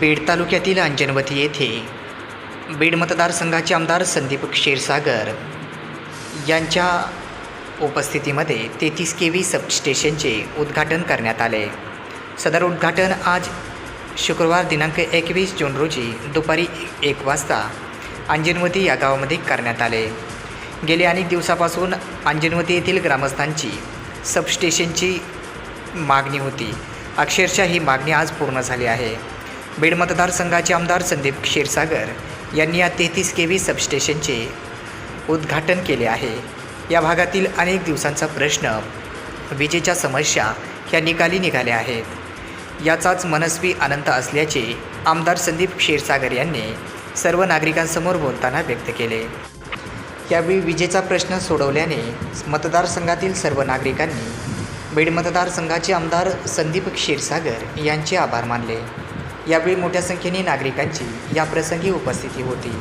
बीड तालुक्यातील अंजनवती येथे बीड मतदारसंघाचे आमदार संदीप क्षीरसागर यांच्या उपस्थितीमध्ये तेहतीस के व्ही सबस्टेशनचे उद्घाटन करण्यात आले. सदर उद्घाटन आज शुक्रवार दिनांक एकवीस जून रोजी दुपारी एक वाजता अंजनवती या गावामध्ये करण्यात आले. गेल्या अनेक दिवसापासून अंजनवती येथील ग्रामस्थांची सबस्टेशनची मागणी होती. अक्षरशः ही मागणी आज पूर्ण झाली आहे. बीड मतदारसंघाचे आमदार संदीप क्षीरसागर यांनी या तेहतीस के व्ही सबस्टेशनचे उद्घाटन केले आहे. या भागातील अनेक दिवसांचा प्रश्न विजेच्या समस्या ह्या निकाली निघाल्या आहेत. याचाच मनस्वी आनंद असल्याचे आमदार संदीप क्षीरसागर यांनी सर्व नागरिकांसमोर बोलताना व्यक्त केले. यावेळी विजेचा प्रश्न सोडवल्याने मतदारसंघातील सर्व नागरिकांनी बीड मतदारसंघाचे आमदार संदीप क्षीरसागर यांचे आभार मानले. यावेळी मोठ्या संख्येने नागरिकांची या प्रसंगी उपस्थिती होती.